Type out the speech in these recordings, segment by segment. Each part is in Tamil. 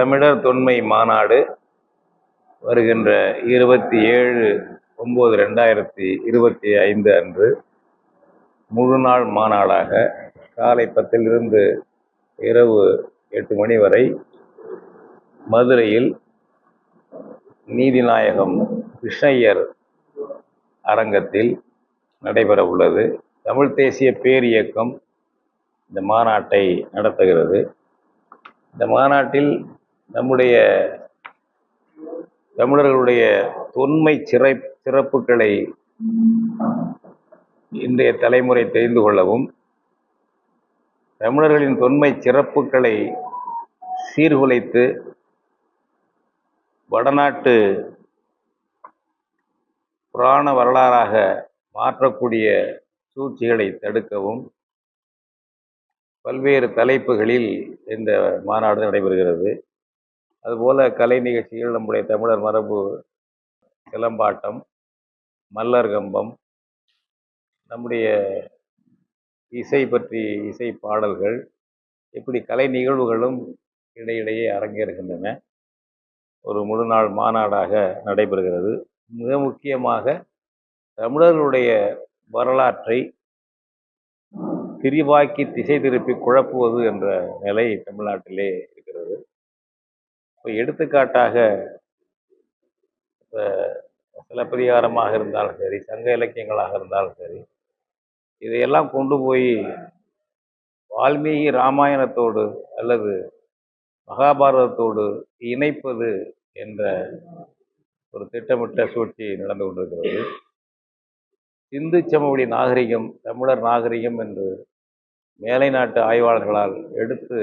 தமிழர் தொன்மை மாநாடு வருகின்ற இருபத்தி ஏழு ஒம்பது ரெண்டாயிரத்தி இருபத்தி ஐந்து அன்று முழு நாள் மாநாடாக காலை பத்திலிருந்து இரவு எட்டு மணி வரை மதுரையில் நீதிநாயகம் கிருஷ்ணய்யர் அரங்கத்தில் நடைபெற உள்ளது. தமிழ் தேசிய பேரியக்கம் இந்த மாநாட்டை நடத்துகிறது. இந்த மாநாட்டில் நம்முடைய தமிழர்களுடைய தொன்மை சிறை சிறப்புகளை இன்றைய தலைமுறை தெரிந்து கொள்ளவும் தமிழர்களின் தொன்மை சிறப்புகளை சீர்குலைத்து வடநாட்டு புராண வரலாறாக மாற்றக்கூடிய சூழ்ச்சிகளை தடுக்கவும் பல்வேறு தலைப்புகளில் இந்த மாநாடு நடைபெறுகிறது. அதுபோல் கலை நிகழ்ச்சிகள் நம்முடைய தமிழர் மரபு சிலம்பாட்டம் மல்லர் கம்பம் நம்முடைய இசை பற்றி இசை பாடல்கள் இப்படி கலை நிகழ்வுகளும் இடையிடையே அரங்கேறுகின்றன. ஒரு முழு நாள் மாநாடாக நடைபெறுகிறது. மிக முக்கியமாக தமிழர்களுடைய வரலாற்றை திரிவாக்கி திசை திருப்பி குழப்புவது என்ற நிலை தமிழ்நாட்டிலே இப்போ எடுத்துக்காட்டாக இப்போ சிலப்பதிகாரமாக இருந்தாலும் சரி சங்க இலக்கியங்களாக இருந்தாலும் சரி இதையெல்லாம் கொண்டு போய் வால்மீகி ராமாயணத்தோடு அல்லது மகாபாரதத்தோடு இணைப்பது என்ற ஒரு திட்டமிட்ட சூழ்ச்சி நடந்து கொண்டிருக்கிறது. சிந்து சமவெளி நாகரிகம் தமிழர் நாகரிகம் என்று மேலை நாட்டு ஆய்வாளர்களால் எடுத்து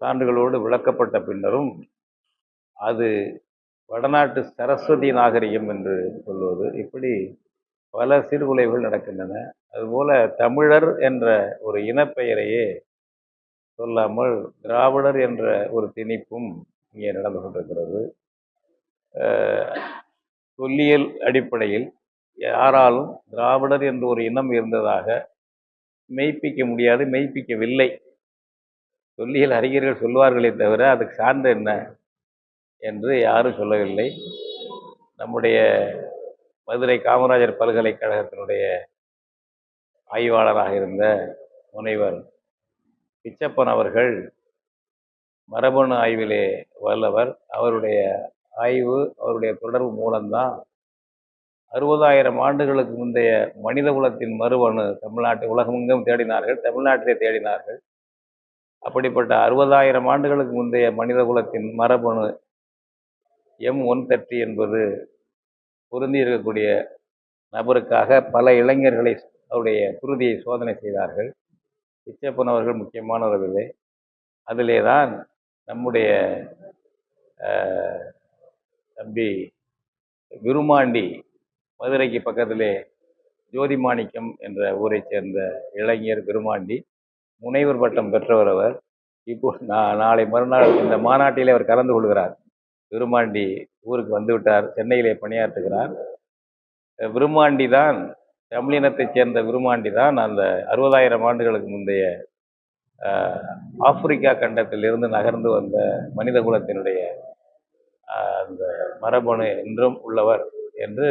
சான்றுகளோடு விளக்கப்பட்ட பின்னரும் அது வடநாட்டு சரஸ்வதி நாகரிகம் என்று சொல்வது. இப்படி பல சீர்குலைவுகள் நடக்கின்றன. அதுபோல தமிழர் என்ற ஒரு இனப்பெயரையே சொல்லாமல் திராவிடர் என்ற ஒரு திணிப்பும் இங்கே நடந்து கொண்டிருக்கிறது. தொல்லியல் அடிப்படையில் யாராலும் திராவிடர் என்ற ஒரு இனம் இருந்ததாக மெய்ப்பிக்க முடியாது மெய்ப்பிக்கவில்லை. தொல்லியல் அறிஞர்கள் சொல்வார்களே தவிர அதுக்கு சார்ந்த என்ன என்று யாரும் சொல்லவில்லை. நம்முடைய மதுரை காமராஜர் பல்கலைக்கழகத்தினுடைய ஆய்வாளராக இருந்த முனைவர் பிச்சப்பன் அவர்கள் மரபணு ஆய்விலே வல்லவர். அவருடைய ஆய்வு அவருடைய தொடர்பு மூலம்தான் அறுபதாயிரம் ஆண்டுகளுக்கு முந்தைய மனித குலத்தின் மறுவணு தமிழ்நாட்டு உலகமெங்கும் தேடினார்கள் தமிழ்நாட்டிலே தேடினார்கள். அப்படிப்பட்ட அறுபதாயிரம் ஆண்டுகளுக்கு முந்தைய மனித குலத்தின் மரபணு எம் ஒன் தேர்ட்டி என்பது பொருந்தி இருக்கக்கூடிய நபருக்காக பல இளைஞர்களை அவருடைய குருதியை சோதனை செய்தார்கள். பிச்சப்பன் அவர்கள் முக்கியமானவர்களே அதிலே தான் நம்முடைய தம்பி விருமாண்டி மதுரைக்கு பக்கத்திலே ஜோதிமாணிக்கம் என்ற ஊரைச் சேர்ந்த இளைஞர் விருமாண்டி. முனைவர் பட்டம் பெற்றவர் அவர். இப்போ நான் நாளை மறுநாள் இந்த மாநாட்டிலே அவர் கலந்து கொள்கிறார். விருமாண்டி ஊருக்கு வந்துவிட்டார் சென்னையிலே பணியாற்றுகிறார். விருமாண்டி தான் தமிழினத்தைச் சேர்ந்த விருமாண்டி தான் அந்த அறுபதாயிரம் ஆண்டுகளுக்கு முந்தைய ஆப்பிரிக்கா கண்டத்திலிருந்து நகர்ந்து வந்த மனித குலத்தினுடைய அந்த மரபணு என்றும் உள்ளவர் என்று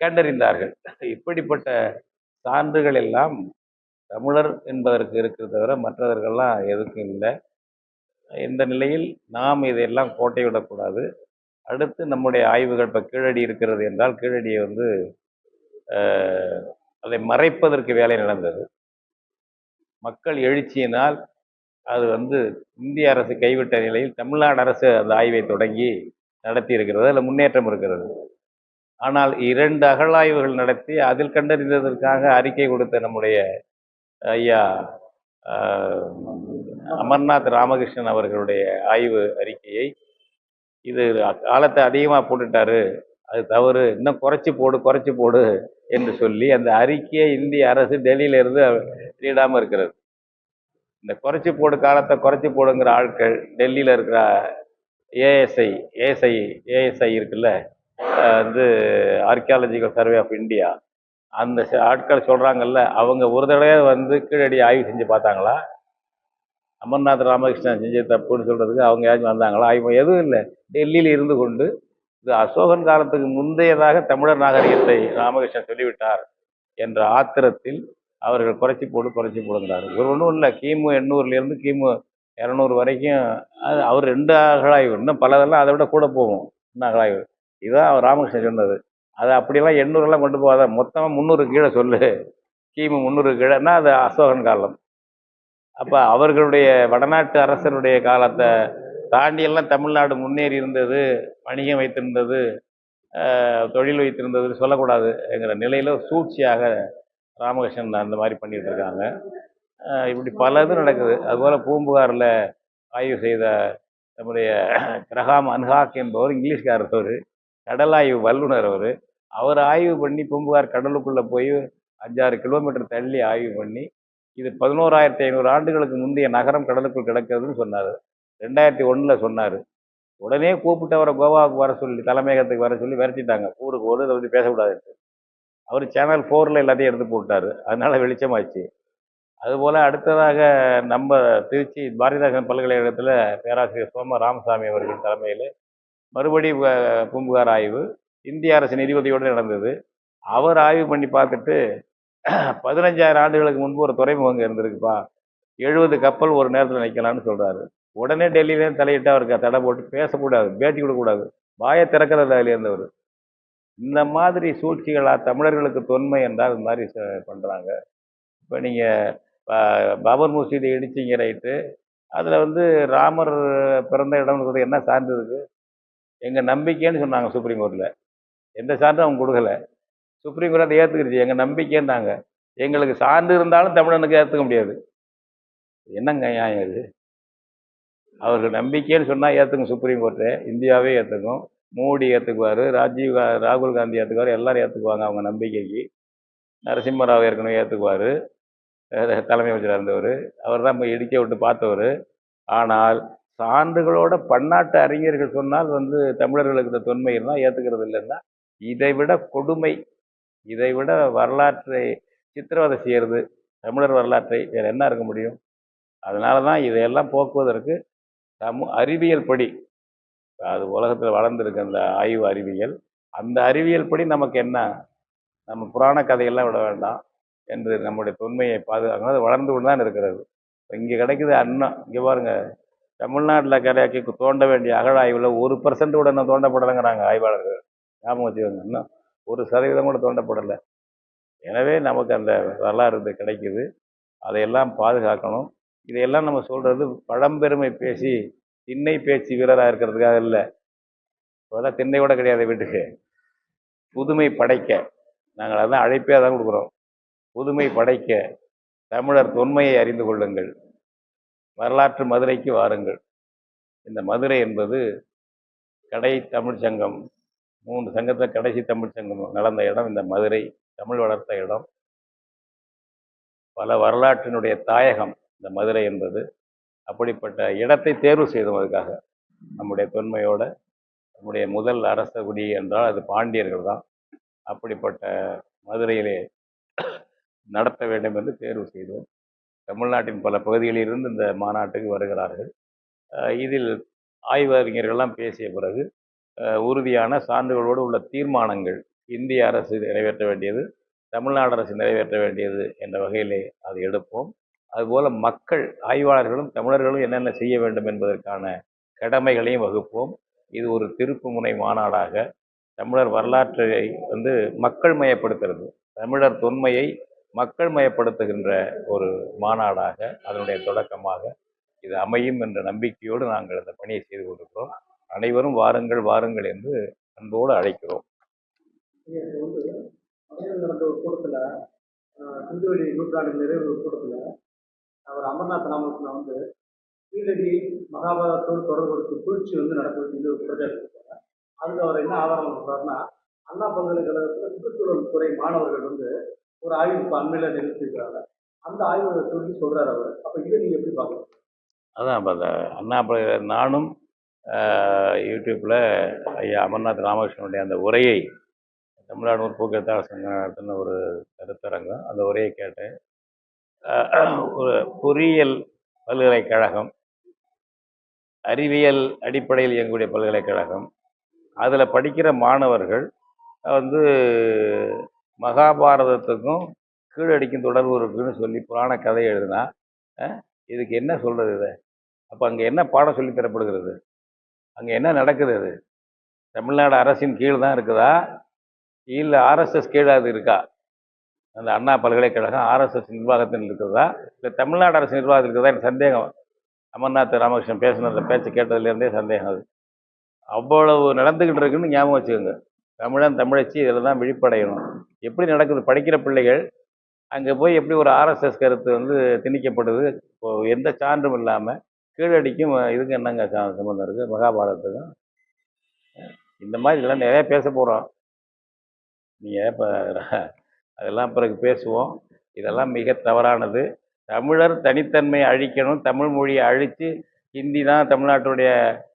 கண்டறிந்தார்கள். இப்படிப்பட்ட சான்றுகள் எல்லாம் தமிழர் என்பதற்கு இருக்கிறத தவிர மற்றவர்கள்லாம் எதுக்கும் இல்லை. இந்த நிலையில் நாம் இதையெல்லாம் கோட்டை விடக்கூடாது அடுத்து நம்முடைய ஆய்வுகள் இப்போ கீழடி இருக்கிறது என்றால் கீழடியை வந்து அதை மறைப்பதற்கு வேலை நடந்தது. மக்கள் எழுச்சியினால் அது வந்து இந்திய அரசு கைவிட்ட நிலையில் தமிழ்நாடு அரசு அந்த ஆய்வை தொடங்கி நடத்தி இருக்கிறது அதில் முன்னேற்றம் இருக்கிறது. ஆனால் இரண்டு அகழாய்வுகள் நடத்தி அதில் கண்டறிந்ததற்காக அறிக்கை கொடுத்த நம்முடைய ஐயா அமர்நாத் ராமகிருஷ்ணன் அவர்களுடைய ஆய்வு அறிக்கையை இது காலத்தை அதிகமாக போட்டுட்டாரு. அது தவறு. இன்னும் குறைச்சி போடு குறைச்சி போடு என்று சொல்லி அந்த அறிக்கையை இந்திய அரசு டெல்லியிலிருந்து வெளியிடாமல் இருக்கிறது. இந்த குறைச்சி போடு காலத்தை குறைச்சி போடுங்கிற ஆட்கள் டெல்லியில் இருக்கிற ஏஎஸ்ஐ ஏஎஸ்ஐ ஏஎஸ்ஐ இருக்குல்ல வந்து ஆர்கியாலஜிக்கல் சர்வே ஆஃப் இந்தியா அந்த ஆட்கள் சொல்கிறாங்கல்ல அவங்க ஒரு தடவை வந்து கீழடி ஆய்வு செஞ்சு பார்த்தாங்களா? அமர்நாத் ராமகிருஷ்ணன் செஞ்ச தப்புன்னு சொல்கிறதுக்கு அவங்க யாரும் வந்தாங்களா? அவங்க எதுவும் இல்லை. டெல்லியில் இருந்து கொண்டு இது அசோகன் காலத்துக்கு முந்தையதாக தமிழர் நாகரிகத்தை ராமகிருஷ்ணன் சொல்லிவிட்டார் என்ற ஆத்திரத்தில் அவர்கள் குறைச்சி போட்டு குறைச்சி போடுங்கிறாரு. ஒரு ஒன்றும் இல்லை. கிமு எண்ணூறுலேருந்து கிமு இரநூறு வரைக்கும் அது அவர் ரெண்டு அகழாய்வு இன்னும் பலதெல்லாம் அதை விட கூட போகும். இன்னும் அகழாய்வு இதுதான் அவர் ராமகிருஷ்ணன் சொன்னது. அதை அப்படியெல்லாம் எண்ணூறுலாம் கொண்டு போகாத. மொத்தமாக முந்நூறு கீழே சொல்லு. கிமு முந்நூறு கீழேன்னா அது அசோகன் காலம். அப்போ அவர்களுடைய வடநாட்டு அரசருடைய காலத்தை தாண்டியெல்லாம் தமிழ்நாடு முன்னேறி இருந்தது வணிகம் வைத்திருந்தது தொழில் வைத்திருந்ததுன்னு சொல்லக்கூடாதுங்கிற நிலையில் சூழ்ச்சியாக ராமகிருஷ்ணன் அந்த மாதிரி பண்ணிட்டு இருக்காங்க இப்படி பல இது நடக்குது. அதுபோல் பூம்புகாரில் ஆய்வு செய்த நம்முடைய கிரகாம் அன்ஹாக் என்பவர் இங்கிலீஷ்காரர் கடலாய்வு கடல் ஆய்வு வல்லுனர் அவர். அவர் ஆய்வு பண்ணி பூம்புகார் கடலுக்குள்ளே போய் அஞ்சாறு கிலோமீட்டர் தள்ளி ஆய்வு பண்ணி இது பதினோராயிரத்தி ஐநூறு ஆண்டுகளுக்கு முந்தைய நகரம் கடலுக்குள் கிடக்கிறதுன்னு சொன்னார். ரெண்டாயிரத்தி ஒன்றில் சொன்னார். உடனே கூப்பிட்டு அவரை கோவாவுக்கு வர சொல்லி தலைமையகத்துக்கு வர சொல்லி விரட்டிட்டாங்க. ஊருக்கு ஒரு இதை பற்றி பேசக்கூடாதுன்ட்டு அவர் சேனல் ஃபோரில் எல்லாத்தையும் எடுத்து போட்டார். அதனால் வெளிச்சமாச்சு. அதுபோல் அடுத்ததாக நம்ம திருச்சி பாரதிதாசன் பல்கலைக்கழகத்தில் பேராசிரியர் சோம ராமசாமி அவர்கள் தலைமையில் மறுபடி பூம்புகார் ஆய்வு இந்திய அரசு நிதியுதவியோடு நடந்தது. அவர் ஆய்வு பண்ணி பார்த்துட்டு பதினஞ்சாயிரம் ஆண்டுகளுக்கு முன்பு ஒரு துறைமுகம் இங்கே இருந்திருக்குப்பா. எழுபது கப்பல் ஒரு நேரத்தில் நிற்கலாம்னு சொல்கிறாரு உடனே டெல்லியிலேருந்து தலையிட்டு அவருக்கு தடை போட்டு பேசக்கூடாது பேட்டி விடக்கூடாது வாயை திறக்கிறது அதில் இருந்தவர். இந்த மாதிரி சூழ்ச்சிகளாக தமிழர்களுக்கு தொன்மை என்றால் இந்த மாதிரி ச- இப்போ நீங்கள் பாபர் மசூதி இடிச்சிங்க ரைட்டு. அதில் வந்து ராமர் பிறந்த இடம்னு என்ன சார்ந்து இருக்கு? எங்கள் நம்பிக்கைன்னு சொன்னாங்க சுப்ரீம் கோர்ட்டில் எந்த சான்றும் அவங்க கொடுக்கல. சுப்ரீம் கோர்ட் அதை ஏற்றுக்கிடுச்சு எங்கள் நம்பிக்கைன்னாங்க. எங்களுக்கு சான்று இருந்தாலும் தமிழனுக்கு ஏற்றுக்க முடியாது. என்னங்க நியாயம் இது? அவர்கள் நம்பிக்கைன்னு சொன்னால் ஏற்றுக்கும் சுப்ரீம் கோர்ட்டு இந்தியாவே ஏற்றுக்கும் மோடி ஏற்றுக்குவார் ராஜீவ் ராகுல் காந்தி ஏற்றுக்குவார் எல்லோரும் ஏற்றுக்குவாங்க அவங்க நம்பிக்கைக்கு. நரசிம்மராவ் ஏற்கனவே ஏற்றுக்குவார் தலைமை அமைச்சராக இருந்தவர். அவர் தான் போய் இடிக்க விட்டு பார்த்தவர். ஆனால் சான்றுகளோட பன்னாட்டு அறிஞர்கள் சொன்னால் வந்து தமிழர்களுக்கு இந்த தொன்மை இருந்தால் ஏற்றுக்கிறது இல்லைன்னா இதை விட கொடுமை இதை விட வரலாற்றை சித்திரவதை செய்கிறது தமிழர் வரலாற்றை வேறு என்ன இருக்க முடியும்? அதனால தான் இதையெல்லாம் போக்குவதற்கு சமூ அறிவியல் படி அது உலகத்தில் வளர்ந்துருக்கு அந்த ஆய்வு அறிவியல் அந்த அறிவியல் படி நமக்கு என்ன? நம்ம புராண கதையெல்லாம் விட வேண்டாம் என்று நம்முடைய தொன்மையை பாதுகாக்கணும் அது வளர்ந்து கொண்டு தான் இருக்கிறது. இங்கே கிடைக்குது அன்னம். இங்கே பாருங்கள் தமிழ்நாட்டில் கரையாக்கி தோண்ட வேண்டிய அகழாய்வில் ஒரு பர்சன்ட் கூட இன்னும் தோண்டப்படலைங்கிறாங்க ஆய்வாளர்கள். ஞாபகம் வச்சுக்கோங்க இன்னும் ஒரு சதவீதம் கூட தோண்டப்படலை. எனவே நமக்கு அந்த வரலாறு இது கிடைக்குது. அதையெல்லாம் பாதுகாக்கணும். இதையெல்லாம் நம்ம சொல்கிறது பழம்பெருமை பேசி திண்ணை பேச்சு வீரராக இருக்கிறதுக்காக இல்லை. இப்போதான் திண்ணை கூட கிடையாது வீட்டுக்கு. புதுமை படைக்க. நாங்கள் அதான் அழைப்பே தான் கொடுக்குறோம். புதுமை படைக்க. தமிழர் தொன்மையை அறிந்து கொள்ளுங்கள். வரலாற்று மதுரைக்கு வாருங்கள். இந்த மதுரை என்பது கடை தமிழ் சங்கம் மூன்று சங்கத்தில் கடைசி தமிழ் சங்கம் நடந்த இடம். இந்த மதுரை தமிழ் வளர்த்த இடம். பல வரலாற்றினுடைய தாயகம் இந்த மதுரை என்பது. அப்படிப்பட்ட இடத்தை தேர்வு செய்தோம் அதுக்காக. நம்முடைய தொன்மையோட நம்முடைய முதல் அரச குடி என்றால் அது பாண்டியர்கள் தான். அப்படிப்பட்ட மதுரையிலே நடத்த வேண்டும் என்று தேர்வு செய்தோம். தமிழ்நாட்டின் பல பகுதிகளிலிருந்து இந்த மாநாட்டுக்கு வருகிறார்கள். இதில் ஆய்வறிஞர்கள்லாம் பேசிய பிறகு உறுதியான சான்றுகளோடு உள்ள தீர்மானங்கள் இந்திய அரசு நிறைவேற்ற வேண்டியது தமிழ்நாடு அரசு நிறைவேற்ற வேண்டியது என்ற வகையிலே அதை எடுப்போம். அதுபோல் மக்கள் ஆய்வாளர்களும் தமிழர்களும் என்னென்ன செய்ய வேண்டும் என்பதற்கான கடமைகளையும் வகுப்போம். இது ஒரு திருப்பு முனை மாநாடாக தமிழர் வரலாற்றை வந்து மக்கள் மயப்படுத்துறது. தமிழர் தொன்மையை மக்கள் மயப்படுத்துகின்ற ஒரு மாநாடாக அதனுடைய தொடக்கமாக இது அமையும் என்ற நம்பிக்கையோடு நாங்கள் இந்த பணியை செய்து கொண்டிருக்கிறோம். அனைவரும் வாருங்கள் வாருங்கள் என்று அன்போடு அழைக்கிறோம். நடந்த ஒரு கூட்டத்தில் சிந்துவெளி நூற்றாண்டு நிறைவு ஒரு கூட்டத்தில் அவர் அமர்நாத் ராமகிருஷ்ணன் வந்து கீழடி மகாபாரதத்தோடு தொடர்புபடுத்தி சூழ்ச்சி வந்து நடக்குதுன்னு சொல்லி ஒரு பிரச்சாரம் இருக்காங்க அதுக்கு அவர் என்ன ஆதாரம் சொல்றாருன்னா அண்ணா பல்கலைக்கழகத்தில் சுற்றுச்சூழல் துறை மாணவர்கள் வந்து ஒரு ஆய்வு இப்போ அண்மையில் நிறுத்திருக்கிறாங்க அந்த ஆய்வு சொல்லி சொல்றாரு அவர். அப்போ இதை நீங்கள் எப்படி பார்க்குறீங்க? அதான் இப்போ அந்த அண்ணா பல்கலை நானும் யூடியூப்பில் யூடியூப்ல ஐயா அமர்நாத் ராமகிருஷ்ணனுடைய அந்த உரையை தமிழ்நாடு முற்போக்கு எழுத்தாளர் சங்கம் நடத்தின ஒரு கருத்தரங்கம். அந்த உரையை கேட்டேன். ஒரு பொறியியல் பல்கலைக்கழகம் அறிவியல் அடிப்படையில் இயங்கக்கூடிய பல்கலைக்கழகம் அதில் படிக்கிற மாணவர்கள் வந்து மகாபாரதத்துக்கும் கீழடிக்கும் தொடர்பு இருக்குன்னு சொல்லி புராண கதை எழுதுனா இதுக்கு என்ன சொல்கிறது இதை? அப்போ அங்கே என்ன பாடம் சொல்லி தரப்படுகிறது? அங்கே என்ன நடக்குது அது? தமிழ்நாடு அரசின் கீழ் தான் இருக்குதா? இல்லை ஆர்எஸ்எஸ் கீழே அது இருக்கா? அந்த அண்ணா பல்கலைக்கழகம் ஆர்எஸ்எஸ் நிர்வாகத்தில் இருக்கிறதா இல்லை தமிழ்நாடு அரசு நிர்வாகத்தில் இருக்கிறதா எனக்கு சந்தேகம். அமர்நாத் ராமகிருஷ்ணன் பேசின பேச்சு கேட்டதுலேருந்தே சந்தேகம் அது. அவ்வளவு நடந்துக்கிட்டு இருக்குன்னு ஞாபகம் வச்சுக்கோங்க. தமிழன் தமிழச்சி இதில் தான் விழிப்படையணும். எப்படி நடக்குது? படிக்கிற பிள்ளைகள் அங்கே போய் எப்படி ஒரு ஆர்எஸ்எஸ் கருத்து வந்து திணிக்கப்படுது எந்த சான்றும் இல்லாமல் கீழடிக்கும் இதுக்கு என்னங்க சம்மந்தம் இருக்குது? மகாபாரதத்துக்கும் இந்த மாதிரி இதெல்லாம் நிறைய பேச போகிறோம். நீங்கள் இப்போ அதெல்லாம் பிறகு பேசுவோம். இதெல்லாம் மிக தவறானது. தமிழர் தனித்தன்மையை அழிக்கணும். தமிழ் மொழியை அழித்து ஹிந்தி தான் தமிழ்நாட்டுடைய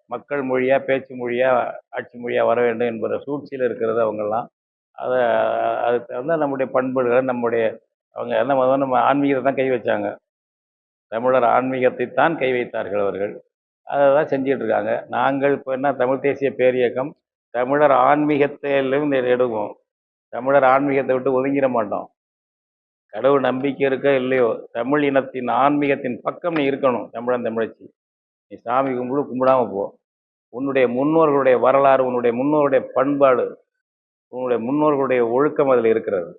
மக்கள் மொழியாக பேச்சு மொழியாக ஆட்சி மொழியாக வர வேண்டும் என்பத சூழ்ச்சியில் இருக்கிறது அவங்கெல்லாம். அதை அதுக்கு தகுந்த நம்முடைய பண்புகளை நம்முடைய அவங்க என்ன முதல்ல நம்ம ஆன்மீகத்தை தான் கை வச்சாங்க. தமிழர் ஆன்மீகத்தை தான் கை வைத்தார்கள் அவர்கள். அதை தான் செஞ்சுட்டு இருக்காங்க. நாங்கள் இப்போ என்ன தமிழ் தேசிய பேரியக்கம் தமிழர் ஆன்மீகத்திலும் எடுவோம் தமிழர் ஆன்மீகத்தை விட்டு ஒதுங்கிட மாட்டோம். கடவுள் நம்பிக்கை இருக்கோ இல்லையோ தமிழ் இனத்தின் ஆன்மீகத்தின் பக்கம் நீ இருக்கணும் தமிழன் தமிழச்சி நீ சாமி கும்பிடு கும்பிடாம போ. உன்னுடைய முன்னோர்களுடைய வரலாறு உன்னுடைய முன்னோருடைய பண்பாடு உன்னுடைய முன்னோர்களுடைய ஒழுக்கம் அதில் இருக்கிறது.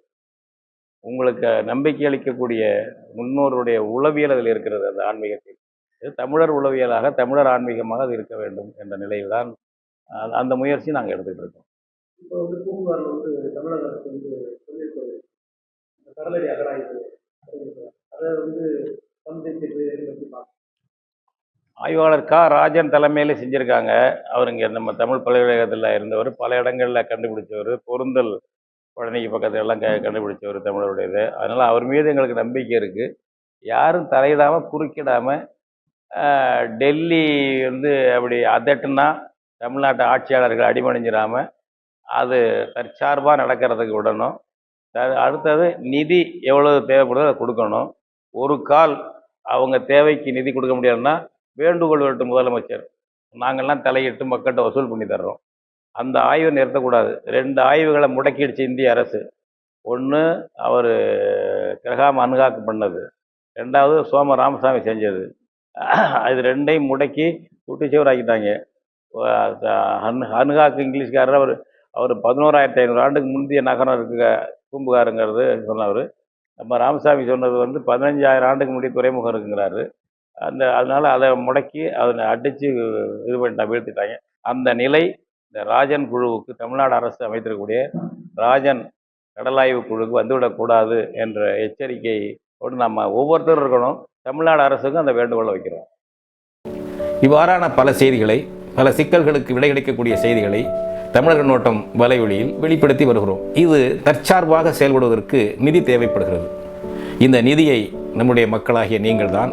உங்களுக்கு நம்பிக்கை அளிக்கக்கூடிய முன்னோருடைய உளவியல் அதில் இருக்கிறது அந்த ஆன்மீகத்தில். இது தமிழர் உளவியலாக தமிழர் ஆன்மீகமாக அது இருக்க வேண்டும் என்ற நிலையில் தான் அந்த முயற்சி நாங்கள் எடுத்துக்கிட்டு இருக்கோம். கடலடி அகராய்வு அதை வந்து சந்தைக்கு பார்க்கணும். ஆய்வாளர் கா. ராஜன் தலைமையில் செஞ்சுருக்காங்க. அவர் இங்கே நம்ம தமிழ் பல்கலைக்கழகத்தில் இருந்தவர் பல இடங்களில் கண்டுபிடிச்சவர் பொருந்தல் குழந்தைக்கு பக்கத்துல எல்லாம் க கண்டுபிடிச்சவர் தமிழருடையது. அதனால் அவர் மீது எங்களுக்கு நம்பிக்கை இருக்குது யாரும் தலையிடாமல் குறுக்கிடாமல் டெல்லி வந்து அப்படி அதட்டுனா தமிழ்நாட்டு ஆட்சியாளர்கள் அடிமணிஞ்சிடாமல் அது தற்சார்பாக நடக்கிறதுக்கு விடணும். அடுத்தது நிதி எவ்வளவு தேவைப்படுதோ அதை கொடுக்கணும். ஒரு கால் அவங்க தேவைக்கு நிதி கொடுக்க முடியாதுன்னா வேண்டுகோள் வரட்டும் முதலமைச்சர் நாங்கள்லாம் தலையிட்டு மக்கள்கிட்ட வசூல் பண்ணி தர்றோம். அந்த ஆய்வை நிறுத்தக்கூடாது. ரெண்டு ஆய்வுகளை முடக்கிடுச்சு இந்திய அரசு. ஒன்று அவர் கிரகாம் அனுகாக்கு பண்ணது. ரெண்டாவது சோம ராமசாமி செஞ்சது. அது ரெண்டையும் முடக்கி குட்டிச்சவர் ஆக்கிட்டாங்க. அனு அனுகாக்கு இங்கிலீஷ்காரர் அவர் அவர் பதினோராயிரத்தி ஐநூறு ஆண்டுக்கு முந்தைய நகரம் இருக்கு பூம்புகாருங்கிறது சொன்னவர் நம்ம ராமசாமி சொன்னது வந்து பதினஞ்சாயிரம் ஆண்டுக்கு முன்னாடி துறைமுகம் இருக்குங்கிறாரு. அந்த அதனால அதை முடக்கி அதை அடித்து இது பண்ணிட்டா வீழ்த்திட்டாங்க. அந்த நிலை இந்த ராஜன் குழுவுக்கு தமிழ்நாடு அரசு அமைத்திருக்கக்கூடிய ராஜன் கடலாய்வு குழுவுக்கு வந்துவிடக்கூடாது என்ற எச்சரிக்கையோடு நம்ம ஒவ்வொருத்தரும் இருக்கணும். தமிழ்நாடு அரசுக்கும் அந்த வேண்டுகோளை வைக்கிறோம். இவ்வாறான பல செய்திகளை பல சிக்கல்களுக்கு விடை கிடைக்கக்கூடிய செய்திகளை தமிழக நோட்டம் வலைவழியில் வெளிப்படுத்தி வருகிறோம். இது தற்சார்பாக செயல்படுவதற்கு நிதி தேவைப்படுகிறது. இந்த நிதியை நம்முடைய மக்களாகிய நீங்கள்தான்